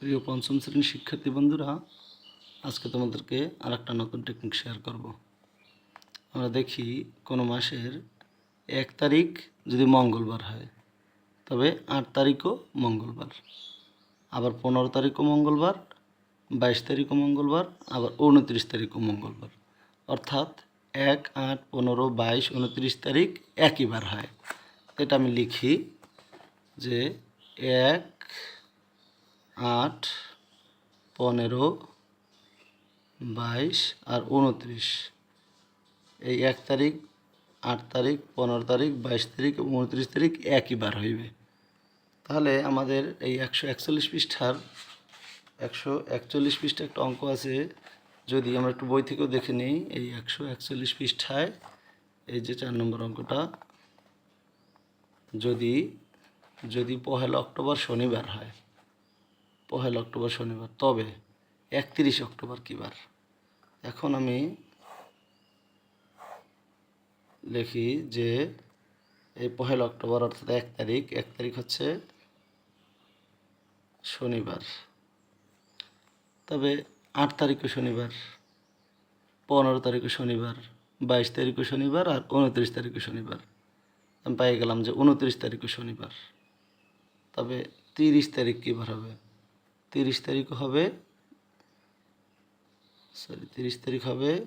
প্রিয় পঞ্চম শ্রেণির শিক্ষার্থী বন্ধুরা, আজকে তোমাদেরকে আর একটা নতুন টেকনিক শেয়ার করব। আমরা দেখি কোনো মাসের এক তারিখ যদি মঙ্গলবার হয়, তবে আট তারিখও মঙ্গলবার, আবার পনেরো তারিখও মঙ্গলবার, বাইশ তারিখও মঙ্গলবার, আবার উনত্রিশ তারিখও মঙ্গলবার। অর্থাৎ এক, আট, পনেরো, বাইশ, উনত্রিশ তারিখ একই বার হয়। এটা আমি লিখি যে এক আট, পনেরো, বাইশ আর উনত্রিশ। এই এক তারিখ, আট তারিখ, পনেরো তারিখ, বাইশ তারিখ এবং উনত্রিশ তারিখ একই বার হইবে। তাহলে আমাদের এই একশো একচল্লিশ পৃষ্ঠার একশো একচল্লিশ পৃষ্ঠা একটা অঙ্ক আছে। যদি আমরা একটু বই থেকেও দেখে নিই, এই একশো একচল্লিশ পৃষ্ঠায় এই যে চার নম্বর অঙ্কটা, যদি যদি পহেলা অক্টোবর শনিবার হয় পহেলা অক্টোবর শনিবার, তবে একত্রিশ অক্টোবর কী বার? এখন আমি লিখি যে এই পহেলা অক্টোবর অর্থাৎ এক তারিখ এক তারিখ হচ্ছে শনিবার। তবে আট তারিখও শনিবার, পনেরো তারিখও শনিবার, বাইশ তারিখও শনিবার আর উনত্রিশ তারিখও শনিবার। আমি পেয়ে গেলাম যে উনত্রিশ তারিখও শনিবার। তবে তিরিশ তারিখ কী বার হবে? তিরিশ তারিখ হবে। সরি তিরিশ তারিখ হবে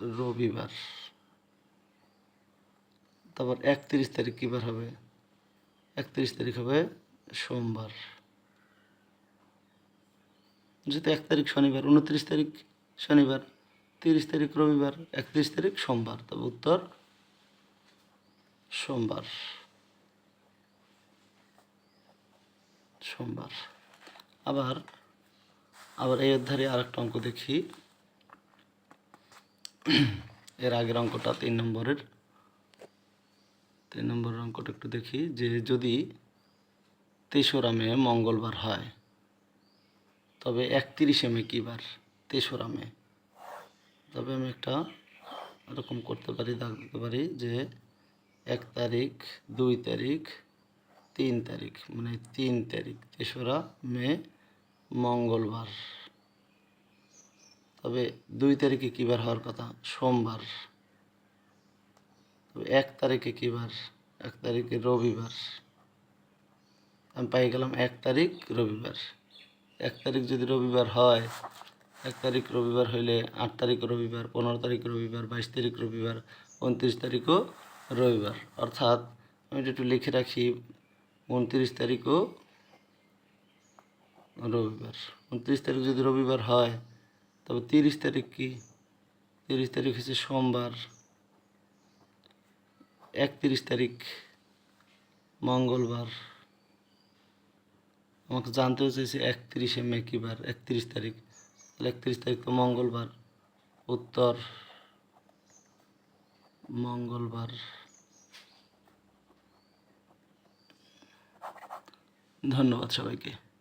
রবিবার। তারপর একত্রিশ তারিখ কী বার হবে? একত্রিশ তারিখ হবে সোমবার। যেহেতু এক তারিখ শনিবার, উনত্রিশ তারিখ শনিবার, তিরিশ তারিখ রবিবার, একত্রিশ তারিখ সোমবার। তবে উত্তর সোমবার। সোমবার। আবার আবার এই অধ্যায়ে আর একটা অঙ্ক দেখি। এর আগের অঙ্কটা তিন নম্বরের। তিন নম্বরের অঙ্কটা একটু দেখি, যে যদি তেসরা মে মঙ্গলবার হয়, তবে একত্রিশে মে কী বার? তেসরা মে তবে আমি একটা এরকম করতে পারি দাগ দিতে পারি যে এক তারিখ, দুই তারিখ, তিন তারিখ মানে তিন তারিখ, তেসরা মে মঙ্গলবার। তবে দুই তারিখে কী বার হওয়ার কথা? সোমবার। তবে এক তারিখে কী বার? এক তারিখে রবিবার। আমি পাই গেলাম এক তারিখ রবিবার। এক তারিখ যদি রবিবার হয়, এক তারিখ রবিবার হইলে আট তারিখ রবিবার, পনেরো তারিখ রবিবার, বাইশ তারিখ রবিবার, উনত্রিশ তারিখও রবিবার। অর্থাৎ আমি একটু লিখে রাখি, উনত্রিশ তারিখও রবিবার। উনত্রিশ তারিখ যদি রবিবার হয়, তবে তিরিশ তারিখ কি? তিরিশ তারিখ হচ্ছে সোমবার। একত্রিশ তারিখ মঙ্গলবার। আমাকে জানতেও চাইছে একত্রিশে মে কী বার? একত্রিশ তারিখ। তাহলে একত্রিশ তারিখ তো মঙ্গলবার। উত্তর মঙ্গলবার। ধন্যবাদ সবাইকে।